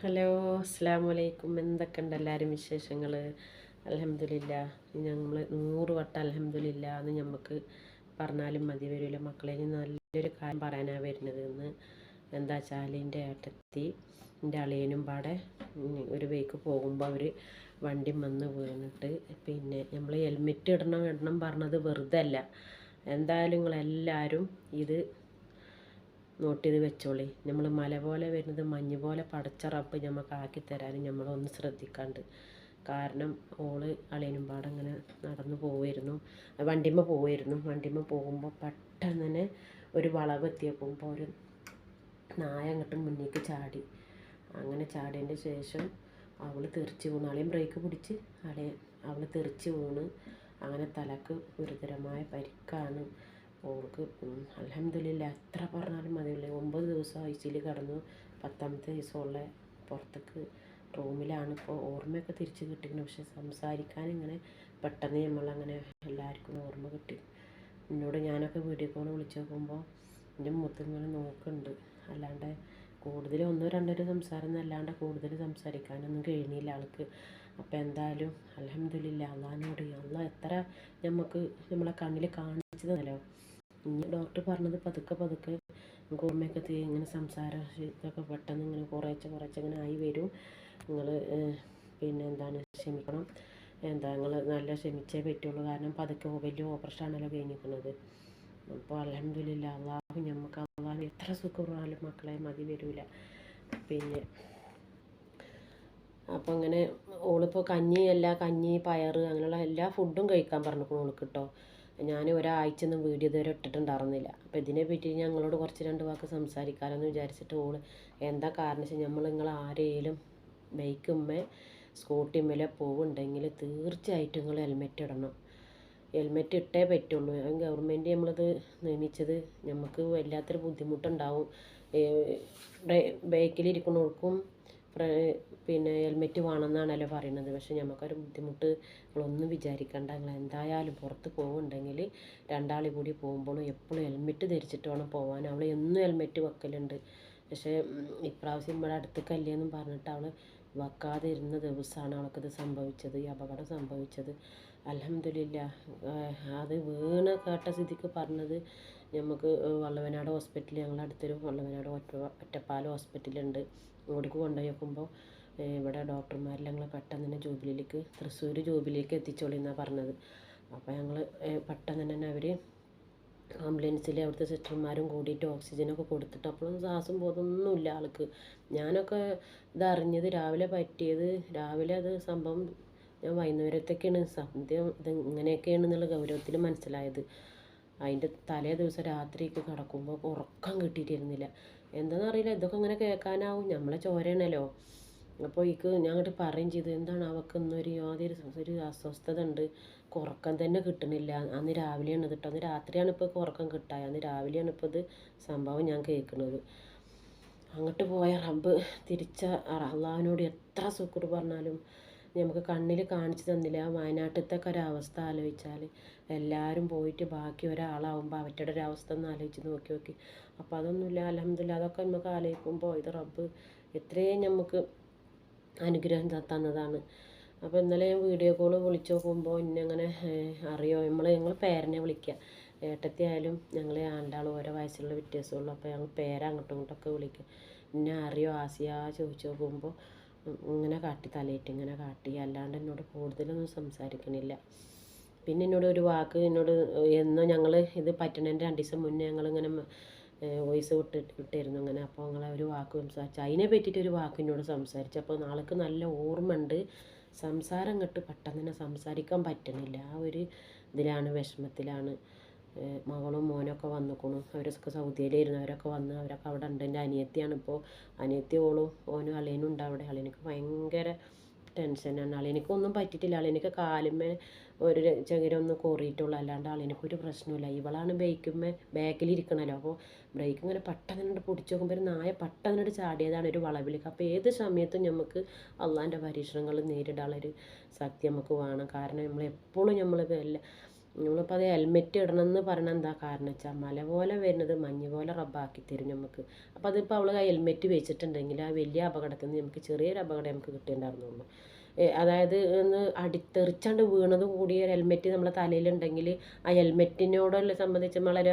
Hello അസ്സാം വലൈക്കും എന്തൊക്കെയുണ്ട് എല്ലാവരും വിശേഷങ്ങൾ അലഹമില്ല ഞങ്ങൾ നൂറ് വട്ടം അലഹമില്ല എന്ന് നമുക്ക് പറഞ്ഞാലും മതി വരില്ല മക്കളെ. നല്ലൊരു കാര്യം പറയാനാണ് വരുന്നത് എന്ന് എന്താ വെച്ചാൽ എന്റെ ഏട്ടത്തി എന്റെ അളിയനും പാടെ ഒരു വേക്ക് പോകുമ്പോൾ അവർ വണ്ടി വന്ന് വീണിട്ട് പിന്നെ നമ്മൾ ഹെൽമെറ്റ് ഇടണം ഇടണം പറഞ്ഞത് വെറുതെ അല്ല എന്തായാലും നിങ്ങളെല്ലാവരും ഇത് നോട്ട് ചെയ്ത് വെച്ചോളി. നമ്മൾ മല പോലെ വരുന്നത് മഞ്ഞ് പോലെ പടച്ച റബ്ബ് നമുക്ക് ആക്കി തരാനും നമ്മളൊന്ന് ശ്രദ്ധിക്കാണ്ട്. കാരണം ഓൾ അളിയനും പാടങ്ങനെ നടന്നു പോവായിരുന്നു വണ്ടിമ്മ പോവായിരുന്നു വണ്ടിമ്മ പോകുമ്പോൾ പെട്ടെന്ന് തന്നെ ഒരു വളവ് എത്തിയപ്പോൾ ഒരു നായ അങ്ങോട്ട് മുന്നേക്ക് ചാടി. അങ്ങനെ ചാടിയതിന്റെ ശേഷം അവൾ തെറിച്ച് വീണു. അളിയൻ ബ്രേക്ക് പിടിച്ച് അളിയൻ അവൾ തെറിച്ച് വീണ്. അങ്ങനെ തലക്ക് ഗുരുതരമായ പരിക്കാണ്. ഓൾക്ക് അലഹമില്ല എത്ര പറഞ്ഞാലും മതിയില്ല? ഒമ്പത് ദിവസം ഐ കിടന്നു പത്താമത്തെ ദിവസമുള്ള പുറത്തേക്ക് റൂമിലാണ്. ഇപ്പോൾ ഓർമ്മയൊക്കെ തിരിച്ച് കിട്ടിയിരുന്നു പക്ഷെ സംസാരിക്കാൻ ഇങ്ങനെ പെട്ടെന്ന് നമ്മളങ്ങനെ എല്ലാവർക്കും ഓർമ്മ കിട്ടി. എന്നോട് ഞാനൊക്കെ വീഡിയോ കോൾ വിളിച്ച് നോക്കുമ്പോൾ എന്റെ മുഖത്ത് ഇങ്ങനെ നോക്കുന്നുണ്ട്. അല്ലാണ്ട് കൂടുതൽ ഒന്നോ രണ്ടോ ഒരു സംസാരം എന്നല്ലാണ്ട് കൂടുതൽ സംസാരിക്കാനൊന്നും കഴിഞ്ഞില്ല ആൾക്ക്. അപ്പോൾ എന്തായാലും അലഹമില്ല അള്ളഹാനോട് അള്ള എത്ര നമുക്ക് നമ്മളെ കണ്ണിൽ കാണിച്ചതല്ലോ ഡോക്ടർ പറഞ്ഞത് പതുക്കെ പതുക്കെ ഓർമ്മയൊക്കെ തീ ഇങ്ങനെ സംസാരം ഇതൊക്കെ പെട്ടെന്ന് ഇങ്ങനെ കുറേച്ച് കുറേച്ച് ഇങ്ങനെ ആയി വരും. നിങ്ങൾ പിന്നെ എന്താണ് ക്ഷമിക്കണം. എന്താ നിങ്ങൾ നല്ല ക്ഷമിച്ചേ പറ്റുള്ളൂ. കാരണം പതുക്കെ വലിയ ഓപ്പറേഷൻ ആണല്ലോ കഴിഞ്ഞിരിക്കുന്നത്. അപ്പോൾ അലഹമില്ല അള്ളാഹു നമുക്ക് അള്ളാഹു എത്ര സുഖമായാലും മക്കളെ മതി വരില്ല പിന്നെ അപ്പോൾ അങ്ങനെ ഓളിപ്പോൾ കഞ്ഞി എല്ലാ കഞ്ഞി പയർ അങ്ങനെയുള്ള എല്ലാ ഫുഡും കഴിക്കാൻ പറഞ്ഞു ഓൾക്ക് കേട്ടോ ഞാൻ ഒരാഴ്ചയൊന്നും വീഡിയോ ഇതുവരെ ഇട്ടിട്ടുണ്ടായിരുന്നില്ല. അപ്പോൾ ഇതിനെ പറ്റി ഞങ്ങളോട് കുറച്ച് രണ്ട് വാക്ക് സംസാരിക്കാമെന്ന് വിചാരിച്ചിട്ട് ഓൾ എന്താ കാരണം വെച്ചാൽ നമ്മൾ നിങ്ങൾ ആരെയും ബൈക്കുമ്മേ സ്കൂട്ടിമ്മേലെ പോവുണ്ടെങ്കിൽ തീർച്ചയായിട്ടും നിങ്ങൾ ഹെൽമെറ്റ് ഇടണം. ഹെൽമെറ്റ് ഇട്ടേ പറ്റുള്ളൂ. ഗവൺമെന്റ് നമ്മളത് നിയമിച്ചത് നമുക്ക് വല്ലാത്തൊരു ബുദ്ധിമുട്ടുണ്ടാവും. ബൈക്കിലിരിക്കുന്നവർക്കും പിന്നെ ഹെൽമെറ്റ് വേണമെന്നാണല്ലോ പറയുന്നത്. പക്ഷെ നമുക്കൊരു ബുദ്ധിമുട്ട് നിങ്ങളൊന്നും വിചാരിക്കണ്ട. നിങ്ങൾ എന്തായാലും പുറത്ത് പോകുന്നുണ്ടെങ്കിൽ രണ്ടാൾ കൂടി പോകുമ്പോഴും എപ്പോഴും ഹെൽമെറ്റ് ധരിച്ചിട്ട് വേണം പോകാൻ അവൾ എന്നും ഹെൽമെറ്റ് വെക്കലുണ്ട്. പക്ഷേ ഇപ്രാവശ്യം ഇവിടെ അടുത്തേക്കല്ലേ എന്നും പറഞ്ഞിട്ട് അവൾ വെക്കാതെ ഇരുന്ന ദിവസമാണ് അവൾക്കത് സംഭവിച്ചത് ഈ അപകടം സംഭവിച്ചത്. അലഹമില്ല അത് വീണ കേട്ട സ്ഥിതിക്ക് പറഞ്ഞത് നമുക്ക് വള്ളവനാട് ഹോസ്പിറ്റലിൽ ഞങ്ങളുടെ അടുത്തൊരു വള്ളവനാട് ഒറ്റ ഒറ്റപ്പാലം ഹോസ്പിറ്റലുണ്ട്. അവിടേക്ക് കൊണ്ടുപോയി ഇവിടെ ഡോക്ടർമാരെല്ലാം ഞങ്ങൾ പെട്ടെന്ന് തന്നെ ജൂബിലിയിലേക്ക് തൃശ്ശൂർ ജൂബിലിയിലേക്ക് എത്തിച്ചോളി പറഞ്ഞത്. അപ്പോൾ ഞങ്ങൾ പെട്ടെന്ന് തന്നെ അവർ ആംബുലൻസിൽ അവിടുത്തെ സിസ്റ്റർമാരും കൂടിയിട്ട് ഓക്സിജനൊക്കെ കൊടുത്തിട്ട് അപ്പോഴും ശ്വാസം ബോധമൊന്നുമില്ല ആൾക്ക്. ഞാനൊക്കെ ഇതറിഞ്ഞത് രാവിലെ പറ്റിയത് രാവിലെ അത് സംഭവം ഞാൻ വൈകുന്നേരത്തേക്കാണ് സത്യം ഇത് ഇങ്ങനെയൊക്കെയാണ് എന്നുള്ള ഗൗരവത്തിൽ മനസ്സിലായത്. അതിന്റെ തലേ ദിവസം രാത്രിയൊക്കെ കിടക്കുമ്പോൾ ഉറക്കം കിട്ടിയിട്ടിരുന്നില്ല. എന്താണെന്നറിയില്ല ഇതൊക്കെ ഇങ്ങനെ കേൾക്കാനാവും. നമ്മളെ ചോരയാണല്ലോ. അപ്പോൾ ഇക്ക് ഞാൻ അങ്ങോട്ട് പറയും ചെയ്തു എന്താണ് അവൾക്ക് ഇന്നൊരു യാതൊരു ഒരു അസ്വസ്ഥത ഉണ്ട്. ഉറക്കം തന്നെ കിട്ടണില്ല. അന്ന് രാവിലെയാണ് കേട്ടോ അന്ന് രാത്രിയാണ് ഇപ്പോൾ ഉറക്കം കിട്ടായ. അന്ന് രാവിലെയാണ് ഇപ്പോൾ ഇത് സംഭവം ഞാൻ കേൾക്കുന്നത് അങ്ങോട്ട് പോയ റബ്ബ് തിരിച്ച അള്ളാഹിനോട് എത്ര സുക്കുർ പറഞ്ഞാലും നമുക്ക് കണ്ണിൽ കാണിച്ചു തന്നില്ല. വയനാട്ടിലത്തെ ഒരവസ്ഥ ആലോചിച്ചാൽ എല്ലാവരും പോയിട്ട് ബാക്കി ഒരാളാവുമ്പോൾ അവരുടെ ഒരു അവസ്ഥ ഒന്ന് ആലോചിച്ച് നോക്കി നോക്കി. അപ്പോൾ അതൊന്നുമില്ല. അലഹമില്ല അതൊക്കെ നമുക്ക് ആലോചിക്കുമ്പോൾ ഇത് റബ്ബ് എത്രയും നമുക്ക് അനുഗ്രഹം തന്നതാണ്. അപ്പോൾ ഇന്നലെ ഞാൻ വീഡിയോ കോൾ വിളിച്ചു നോക്കുമ്പോൾ ഇന്നങ്ങനെ അറിയോ? നമ്മൾ ഞങ്ങൾ പേരനെ വിളിക്കുക ഏട്ടത്തി ആയാലും ഞങ്ങൾ രണ്ടാളും ഓരോ വയസ്സുള്ള വ്യത്യാസമുള്ളൂ. അപ്പോൾ ഞങ്ങൾ പേര അങ്ങോട്ടും ഇങ്ങോട്ടൊക്കെ വിളിക്കുക എന്നെ അറിയോ? ആസിയ ചോദിച്ചു നോക്കുമ്പോൾ ഇങ്ങനെ കാട്ടി തലയിട്ട് ഇങ്ങനെ കാട്ടി. അല്ലാണ്ട് എന്നോട് കൂടുതലൊന്നും സംസാരിക്കണില്ല. പിന്നെ എന്നോട് ഒരു വാക്ക് എന്നോട് എന്നോ ഞങ്ങൾ ഇത് പറ്റണേന്റെ രണ്ട് ദിവസം മുന്നേ ഞങ്ങളിങ്ങനെ വോയിസ് വിട്ട് വിട്ടിരുന്നു അങ്ങനെ അപ്പോൾ ഞങ്ങൾ ഒരു വാക്ക് സംസാരിച്ചു. അതിനെ പറ്റിയിട്ട് ഒരു വാക്ക് എന്നോട് സംസാരിച്ചു. അപ്പോൾ നാൾക്ക് നല്ല ഓർമ്മ ഉണ്ട് സംസാരം കെട്ട് പെട്ടെന്ന് തന്നെ സംസാരിക്കാൻ പറ്റണില്ല. ആ ഒരു ഇതിലാണ് വിഷമത്തിലാണ്. മകളും മോനൊക്കെ വന്നിക്കണു. അവരൊക്കെ സൗദിയിലായിരുന്നു അവരൊക്കെ വന്ന് അവരൊക്കെ അവിടെ ഉണ്ട്. എന്റെ അനിയത്തിയാണ് ഇപ്പോൾ അനിയത്തി ഓളും ഓനും അളിയനും ഉണ്ട് അവിടെ. അളിയനക്ക് ഭയങ്കര ടെൻഷനാണ് അളിയനക്കൊന്നും പറ്റിയിട്ടില്ല. അളിയനക്ക് കാലുമ്മേ ഒരു ചെകിരൊന്നും കോറിയിട്ടുള്ളൂ. അല്ലാണ്ട് അളിയനക്ക് ഒരു പ്രശ്നമില്ല ഇവളാണ് ബൈക്കുമ്മേ ബാക്കിലിരിക്കണല്ലോ അപ്പോൾ ബ്രേക്ക് ഇങ്ങനെ പെട്ടെന്ന് പിടിച്ച് നോക്കുമ്പോൾ ഒരു നായ പെട്ടെന്ന് ചാടിയതാണ് ഒരു വളവിലേക്ക്. അപ്പോൾ ഏത് സമയത്തും നമുക്ക് അള്ളാന്റെ പരീക്ഷണങ്ങൾ നേരിടാനുള്ളൊരു ശക്തി നമുക്ക് വേണം. കാരണം നമ്മൾ എപ്പോഴും നമ്മൾ എല്ലാ നമ്മളിപ്പോൾ അത് ഹെൽമെറ്റ് ഇടണം എന്ന് പറയണത് എന്താ കാരണം വെച്ചാൽ മല പോലെ വരുന്നത് മഞ്ഞ് പോലെ റബ്ബാക്കി തരും നമുക്ക് അപ്പോൾ അതിപ്പോൾ അവൾ ഹെൽമെറ്റ് വെച്ചിട്ടുണ്ടെങ്കിൽ ആ വലിയ അപകടത്തിൽ നിന്ന് നമുക്ക് ചെറിയൊരു അപകടം നമുക്ക് കിട്ടിയിട്ടുണ്ടായിരുന്നുള്ളൂ അതായത് ഒന്ന് അടിത്തെറിച്ചാണ്ട് വീണത് കൂടിയ ഒരു ഹെൽമെറ്റ് നമ്മളെ തലയിലുണ്ടെങ്കിൽ ആ ഹെൽമെറ്റിനോടുള്ള സംബന്ധിച്ച് വളരെ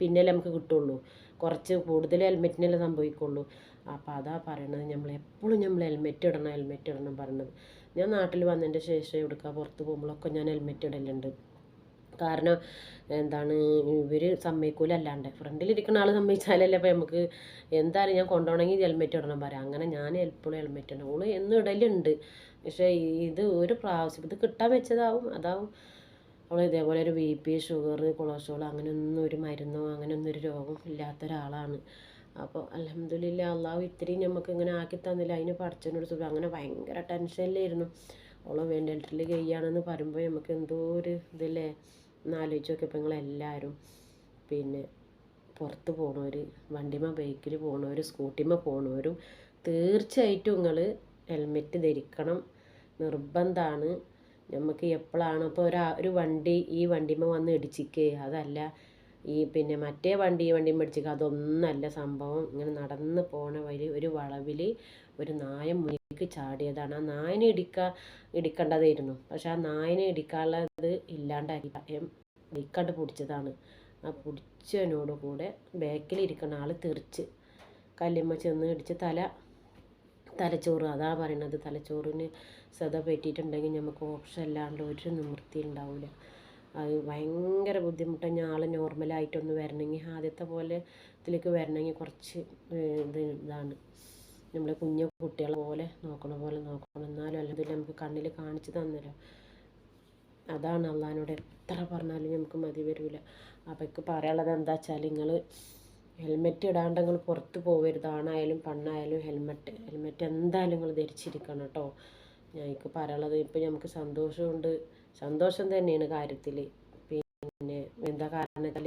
പിന്നല്ലേ നമുക്ക് കിട്ടുള്ളൂ. കുറച്ച് കൂടുതൽ ഹെൽമെറ്റിനല്ലേ സംഭവിക്കുള്ളൂ. അപ്പോൾ അതാ പറയണത് നമ്മൾ എപ്പോഴും നമ്മൾ ഹെൽമെറ്റ് ഇടണം ഹെൽമെറ്റ് ഇടണം പറയണത് ഞാൻ നാട്ടിൽ വന്നതിന്റെ ശേഷം എവിടുക്ക പുറത്ത് പോകുമ്പോഴൊക്കെ ഞാൻ ഹെൽമെറ്റ് ഇടലുണ്ട്. കാരണം എന്താണ് ഇവർ സമ്മതിക്കൂല അല്ലാണ്ട് ഫ്രണ്ടിലിരിക്കുന്ന ആൾ സമ്മതിച്ചാലല്ലേ അപ്പോൾ നമുക്ക് എന്തായാലും ഞാൻ കൊണ്ടുപോകണമെങ്കിൽ ഹെൽമെറ്റ് ഇടണം പറയാം. അങ്ങനെ ഞാൻ എപ്പോഴും ഹെൽമെറ്റ് ഇടണം ഓൾ എന്നും ഇടലുണ്ട്. പക്ഷേ ഇത് ഒരു പ്രാവശ്യം ഇത് കിട്ടാൻ വെച്ചതാവും. അതാവും അവൾ ഇതേപോലെ ഒരു ബി പി ഷുഗർ കൊളസ്ട്രോൾ അങ്ങനെയൊന്നും ഒരു മരുന്നോ അങ്ങനെയൊന്നും ഒരു രോഗം ഇല്ലാത്ത ഒരാളാണ്. അപ്പോൾ അലഹമ്മദില്ല അള്ളാഹു ഇത്രയും നമുക്ക് ഇങ്ങനെ ആക്കി തന്നില്ല. അതിന് പഠിച്ചതിനോട് സുഖം അങ്ങനെ ഭയങ്കര ടെൻഷനിലായിരുന്നു. അവളെ വെന്റിലേറ്ററിൽ കഴിയുകയാണെന്ന് പറയുമ്പോൾ നമുക്ക് എന്തോ ഒരു ഇതില്ലേ? എന്നാലോചിച്ച് നോക്കിയപ്പോൾ നിങ്ങളെല്ലാവരും പിന്നെ പുറത്ത് പോണവർ വണ്ടിമ ബൈക്കിൽ പോണവർ സ്കൂട്ടിമ പോണവരും തീർച്ചയായിട്ടും നിങ്ങൾ ഹെൽമെറ്റ് ധരിക്കണം. നിർബന്ധമാണ് നമുക്ക് എപ്പോഴാണ് ഇപ്പോൾ ഒരു ഒരു വണ്ടി ഈ വണ്ടിമ വന്ന് ഇടിച്ചിക്കേ. അതല്ല ഈ പിന്നെ മറ്റേ വണ്ടി ഈ വണ്ടിയും മേടിച്ചിക്ക അതൊന്നല്ല സംഭവം. ഇങ്ങനെ നടന്ന് പോണ വഴി ഒരു വളവിൽ ഒരു നായ മുന്നിലേക്ക് ചാടിയതാണ്. ആ നായനെ ഇടിക്ക ഇടിക്കേണ്ടതായിരുന്നു. പക്ഷെ ആ നായനെ ഇടിക്കാനുള്ളത് ഇല്ലാണ്ടാക്കി ഇടിക്കാണ്ട് പിടിച്ചതാണ്. ആ പിടിച്ചതിനോട് കൂടെ ബാക്കിലിരിക്കുന്ന ആൾ തെറിച്ച് കല്ലിമ്മ ചെന്ന് ഇടിച്ച് തല തലച്ചോറ്. അതാ പറയണത്. തലച്ചോറിന് സത പറ്റിയിട്ടുണ്ടെങ്കിൽ നമുക്ക് ഓപ്ഷൻ അല്ലാണ്ട് ഒരു നിവൃത്തി ഉണ്ടാവില്ല അത് ഭയങ്കര ബുദ്ധിമുട്ടാണ് ഞാൻ ആൾ നോർമലായിട്ടൊന്ന് വരണമെങ്കിൽ ആദ്യത്തെ പോലെ ഇതിലേക്ക് വരണമെങ്കിൽ കുറച്ച് ഇത് ഇതാണ്. നമ്മൾ കുഞ്ഞു കുട്ടികളെ പോലെ നോക്കണ പോലെ നോക്കണം. എന്നാലും അല്ലെങ്കിൽ നമുക്ക് കണ്ണിൽ കാണിച്ചു തന്നല്ലോ. അതാണ് അള്ളഹാനോട് എത്ര പറഞ്ഞാലും നമുക്ക് മതി വരില്ല അപ്പോൾ എനിക്ക് പറയാനുള്ളത് എന്താ വെച്ചാൽ നിങ്ങൾ ഹെൽമെറ്റ് ഇടാണ്ട് നിങ്ങൾ പുറത്ത് പോകരുത് ആണായാലും പെണ്ണായാലും ഹെൽമെറ്റ്. ഹെൽമെറ്റ് എന്തായാലും നിങ്ങൾ ധരിച്ചിരിക്കണം കേട്ടോ. ഞാൻ എനിക്ക് പറയാനുള്ളത് ഇപ്പം നമുക്ക് സന്തോഷമുണ്ട്. സന്തോഷം തന്നെയാണ് കാര്യത്തിൽ പിന്നെ എന്താ കാരണം വെച്ചാൽ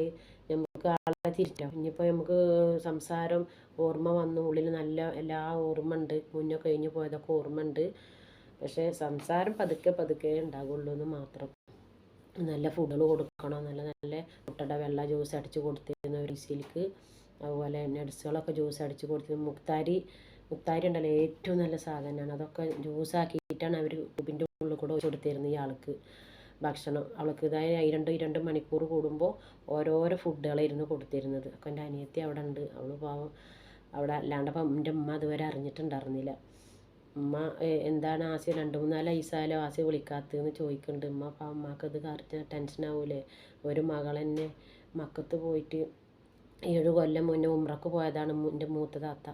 നമുക്ക് ആളെ തിരിച്ചാം ഇനിയിപ്പോൾ നമുക്ക് സംസാരം ഓർമ്മ വന്നു ഉള്ളിൽ നല്ല എല്ലാ ഓർമ്മ ഉണ്ട് മുന്നേ കഴിഞ്ഞു പോയതൊക്കെ ഓർമ്മ ഉണ്ട് പക്ഷേ സംസാരം പതുക്കെ പതുക്കെ ഉണ്ടാകുള്ളൂ എന്ന് മാത്രം. നല്ല ഫുഡുകൾ കൊടുക്കണം. നല്ല നല്ല മുട്ടയുടെ വെള്ള ജ്യൂസ് അടിച്ച് കൊടുത്തിരുന്ന സിൽക്ക് അതുപോലെ നട്സുകളൊക്കെ ജ്യൂസ് അടിച്ച് കൊടുത്തിരുന്നു മുക്താരി മുക്താരി ഉണ്ടല്ലോ ഏറ്റവും നല്ല സാധനമാണ് അതൊക്കെ ജ്യൂസാക്കിയിട്ടാണ് അവർ കുപ്പിന്റെ ഉള്ളിൽ കൂടെ കൊടുത്തിരുന്നത് ഈ ആൾക്ക്. ഭക്ഷണം. അവൾക്ക് ഇതായ രണ്ട് രണ്ട് മണിക്കൂർ കൂടുമ്പോൾ ഓരോരോ ഫുഡുകളായിരുന്നു കൊടുത്തിരുന്നത്. അപ്പം എന്റെ അനിയത്തി അവിടെ ഉണ്ട്. അവൾ പാവം. അവിടെ അല്ലാണ്ട് അപ്പം എന്റെ ഉമ്മ അതുവരെ അറിഞ്ഞിട്ടുണ്ടായിരുന്നില്ല. ഉമ്മ എന്താണ് ആസ്യ? രണ്ട് മൂന്നാൽ ഐസായാലും ആസ്യ വിളിക്കാത്തതെന്ന് ചോദിക്കുന്നുണ്ട്. ഉമ്മ അപ്പം അമ്മയ്ക്ക് ഇത് കറക്റ്റ് ടെൻഷനാവൂലേ ഒരു മകൾ തന്നെ മക്കത്ത് പോയിട്ട് ഏഴ് കൊല്ലം മുന്നേ ഉമ്രക്ക് പോയതാണ് എന്റെ മൂത്ത താത്ത.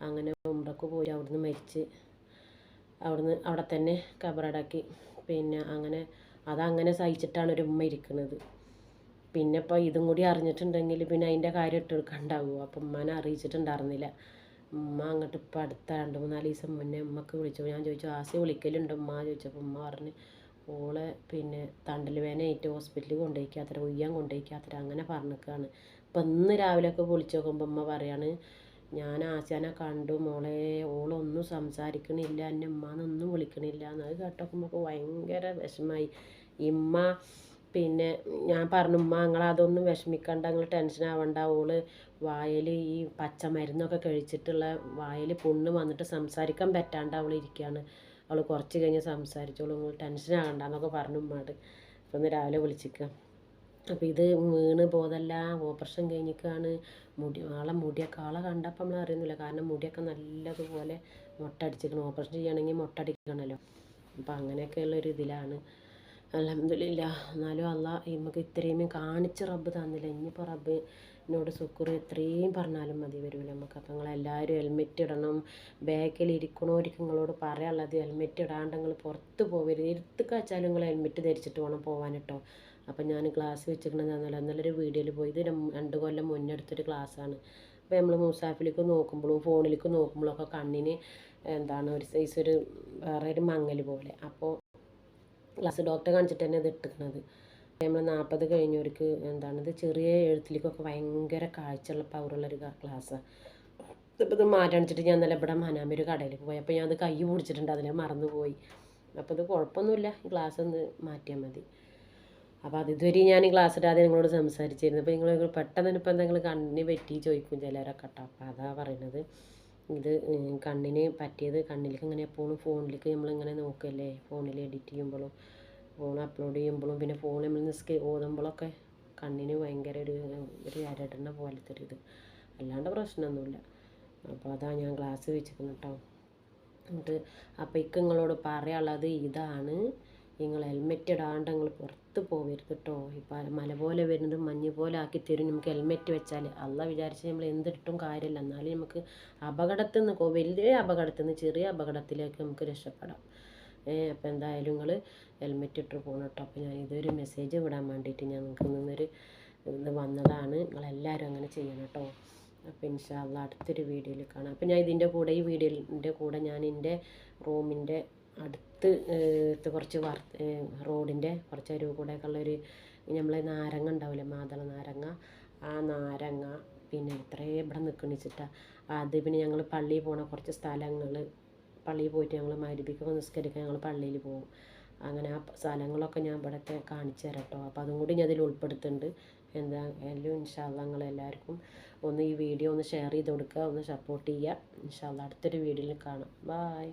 അങ്ങനെ ഉമ്രക്ക് പോയി അവിടുന്ന് മരിച്ച് അവിടുന്ന് അവിടെ തന്നെ കബറടക്കി. പിന്നെ അങ്ങനെ അതങ്ങനെ സഹിച്ചിട്ടാണ് ഒരു ഉമ്മ ഇരിക്കുന്നത് പിന്നെ ഇപ്പോൾ ഇതും കൂടി അറിഞ്ഞിട്ടുണ്ടെങ്കിൽ പിന്നെ അതിന്റെ കാര്യം ഇട്ടെടുക്കണ്ടാവുമോ അപ്പം ഉമ്മനെ അറിയിച്ചിട്ടുണ്ടായിരുന്നില്ല. ഉമ്മ അങ്ങോട്ട് ഇപ്പം അടുത്ത രണ്ട് മൂന്നാൽ ദിവസം മുന്നേ ഉമ്മക്ക് വിളിച്ചു. ഞാൻ ചോദിച്ചു ആസി വിളിക്കലുണ്ട്? ഉമ്മ ചോദിച്ചപ്പോൾ ഉമ്മ പറഞ്ഞ് ഓളെ പിന്നെ തണ്ടൽ വേനയായിട്ട് ഹോസ്പിറ്റലിൽ കൊണ്ടുപോയിക്കാത്തര ഉയ്യാൻ കൊണ്ടുപോയിക്കാത്തര അങ്ങനെ പറഞ്ഞിക്കാണ്. അപ്പം ഇന്ന് രാവിലെയൊക്കെ വിളിച്ചു നോക്കുമ്പോൾ ഉമ്മ പറയാണ് ഞാൻ ആശാനെ കണ്ടു മോളെ ഓളൊന്നും സംസാരിക്കണില്ല എന്റെ ഉമ്മാന്നൊന്നും വിളിക്കണില്ല. എന്നത് കേട്ടപ്പോൾ ഭയങ്കര വിഷമായി. ഇമ്മ പിന്നെ ഞാൻ പറഞ്ഞു ഉമ്മ നിങ്ങൾ അതൊന്നും വിഷമിക്കണ്ട നിങ്ങൾ ടെൻഷൻ ആവണ്ട. ഓൾ വായൽ ഈ പച്ച പച്ചമരുന്നൊക്കെ കഴിച്ചിട്ടുള്ള വായൽ പുണ്ണ് വന്നിട്ട് സംസാരിക്കാൻ പറ്റാണ്ട് അവൾ ഇരിക്കുകയാണ് അവൾ കുറച്ച് കഴിഞ്ഞ് സംസാരിച്ചോളൂ നിങ്ങൾ ടെൻഷൻ ആവണ്ട എന്നൊക്കെ പറഞ്ഞു ഉമ്മാട്. അപ്പോൾ ഒന്ന് രാവിലെ വിളിച്ചിക്കുക അപ്പോൾ ഇത് വീണ് പോതല്ല ഓപ്പറേഷൻ കഴിഞ്ഞിക്കാണ്. മുടി ആളെ മുടിയൊക്കെ ആളെ കണ്ടപ്പോൾ നമ്മൾ അറിയുന്നില്ല. കാരണം മുടിയൊക്കെ നല്ലതുപോലെ മുട്ടടിച്ചിരിക്കണം ഓപ്പറേഷൻ ചെയ്യണമെങ്കിൽ മുട്ടടിക്കണമല്ലോ അപ്പോൾ അങ്ങനെയൊക്കെയുള്ള ഒരു ഇതിലാണ്. അലഹമില്ല എന്നാലും അല്ല നമുക്ക് ഇത്രയും കാണിച്ച് റബ്ബ് തന്നില്ല. ഇനിയിപ്പോൾ റബ്ബ് എന്നോട് സുക്കൂർ എത്രയും പറഞ്ഞാലും മതി വരില്ല നമുക്ക്. അപ്പം നിങ്ങളെല്ലാവരും ഹെൽമെറ്റ് ഇടണം. ബാക്കിൽ ഇരിക്കണോരിക്കും നിങ്ങളോട് പറയാനുള്ളത് ഹെൽമെറ്റ് ഇടാണ്ട് നിങ്ങൾ പുറത്ത് പോകരുത് ഇരുത്തുക്കാച്ചാലും നിങ്ങൾ ഹെൽമെറ്റ് ധരിച്ചിട്ട് വേണം പോകാൻ കേട്ടോ. അപ്പം ഞാൻ ക്ലാസ് വെച്ചിരിക്കണമെന്ന് ഇന്നലെ വീഡിയോയിൽ പോയി ഇത് രണ്ട് കൊല്ലം മുന്നെടുത്തൊരു ക്ലാസ്സാണ് അപ്പോൾ നമ്മൾ മൂസാഫിലേക്ക് നോക്കുമ്പോഴും ഫോണിലേക്ക് നോക്കുമ്പോഴും ഒക്കെ കണ്ണിന് എന്താണ് ഒരു സൈസ് ഒരു വേറെ ഒരു മങ്ങൽ പോലെ. അപ്പോൾ ക്ലാസ് ഡോക്ടർ കാണിച്ചിട്ട് തന്നെ ഇത് ഇട്ടിരിക്കുന്നത് നമ്മൾ നാൽപ്പത് കഴിഞ്ഞവർക്ക് എന്താണ് ഇത് ചെറിയ എഴുത്തിലേക്കൊക്കെ ഭയങ്കര കാഴ്ചയുള്ള പവറുള്ളൊരു ക്ലാസ്സാണ് ഇപ്പോൾ ഇത് മാറ്റാണിച്ചിട്ട് ഞാൻ നല്ല ഇവിടെ മനാമി ഒരു കടയിലേക്ക് പോയി. അപ്പോൾ ഞാൻ അത് കൈ പിടിച്ചിട്ടുണ്ട്. അതിനെ മറന്നുപോയി. അപ്പോൾ ഇത് കുഴപ്പമൊന്നുമില്ല. ഗ്ലാസ് ഒന്ന് മാറ്റിയാൽ മതി. അപ്പോൾ അത് ഇതുവരെ ഞാൻ ക്ലാസ് ഇടാതെ നിങ്ങളോട് സംസാരിച്ചിരുന്നു. അപ്പോൾ നിങ്ങൾ പെട്ടെന്ന് ഇപ്പോൾ എന്തെങ്കിലും കണ്ണിന് പറ്റി ചോദിക്കും ചിലരൊക്കെ കേട്ടോ. അപ്പോൾ അതാ പറയുന്നത് ഇത് കണ്ണിന് പറ്റിയത് കണ്ണിലേക്ക് ഇങ്ങനെ എപ്പോഴും ഫോണിലേക്ക് നമ്മളിങ്ങനെ നോക്കല്ലേ? ഫോണിൽ എഡിറ്റ് ചെയ്യുമ്പോഴും ഫോൺ അപ്ലോഡ് ചെയ്യുമ്പോഴും പിന്നെ ഫോൺ നമ്മൾ നിസ്ക ഓതുമ്പോഴൊക്കെ കണ്ണിന് ഭയങ്കര ഒരു ഒരു അരടണ പോലത്തെ ഒരു ഇത്. അല്ലാണ്ട് പ്രശ്നമൊന്നുമില്ല. അപ്പോൾ അതാ ഞാൻ ക്ലാസ് വെച്ചിരിക്കുന്നു കേട്ടോ. എന്നിട്ട് അപ്പോൾ ഇക്ക് നിങ്ങളോട് പറയാനുള്ളത് ഇതാണ്. നിങ്ങൾ ഹെൽമെറ്റ് ഇടാണ്ട് നിങ്ങൾ പുറത്ത് പോകരുത് കേട്ടോ ഇപ്പം മല പോലെ വരുന്നത് മഞ്ഞ് പോലെ ആക്കി തരും. നമുക്ക് ഹെൽമെറ്റ് വെച്ചാൽ അല്ല വിചാരിച്ച് നമ്മൾ എന്തിട്ടും കാര്യമില്ല എന്നാലും നമുക്ക് അപകടത്തിൽ നിന്ന് വലിയ അപകടത്തിൽ നിന്ന് ചെറിയ അപകടത്തിലേക്ക് നമുക്ക് രക്ഷപ്പെടാം. അപ്പോൾ എന്തായാലും നിങ്ങൾ ഹെൽമെറ്റ് ഇട്ട് പോകണം കേട്ടോ അപ്പോൾ ഞാൻ ഇതൊരു മെസ്സേജ് വിടാൻ വേണ്ടിയിട്ട് ഞാൻ നിങ്ങൾക്ക് നിന്നൊരു ഇത് വന്നതാണ്. നിങ്ങളെല്ലാവരും അങ്ങനെ ചെയ്യണം കേട്ടോ അപ്പോൾ ഇൻഷാല്ല അടുത്തൊരു വീഡിയോയിൽ കാണാം. അപ്പോൾ ഞാൻ ഇതിന്റെ കൂടെ ഈ വീഡിയോന്റെ കൂടെ ഞാൻ എന്റെ റൂമിന്റെ അടുത്ത് ഏഹ്, ഇട്ട് കുറച്ച് വർ റോഡിന്റെ കുറച്ച് അരുവ് കൂടെയൊക്കെ ഉള്ളൊരു നമ്മളെ നാരങ്ങ ഉണ്ടാവില്ലേ മാതള നാരങ്ങ. ആ നാരങ്ങ പിന്നെ ഇത്രയും ഇവിടെ നിൽക്കണിച്ചിട്ടാണ് അത് പിന്നെ ഞങ്ങൾ പള്ളിയിൽ പോണ കുറച്ച് സ്ഥലങ്ങൾ പള്ളിയിൽ പോയിട്ട് ഞങ്ങൾ മരുപിക്കൊക്കെ നിസ്കരിക്കാൻ ഞങ്ങൾ പള്ളിയിൽ പോകും. അങ്ങനെ ആ സ്ഥലങ്ങളൊക്കെ ഞാൻ ഇവിടുത്തെ കാണിച്ചു തരാം കേട്ടോ അപ്പോൾ അതും കൂടി ഞാൻ അതിൽ ഉൾപ്പെടുത്തുന്നുണ്ട്. എന്താ എല്ലാം ഇൻഷാല്ല നിങ്ങളെല്ലാവർക്കും ഒന്ന് ഈ വീഡിയോ ഒന്ന് ഷെയർ ചെയ്ത് കൊടുക്കുക ഒന്ന് സപ്പോർട്ട് ചെയ്യുക. ഇൻഷാല്ല അടുത്തൊരു വീഡിയോയിൽ കാണാം. ബായ്.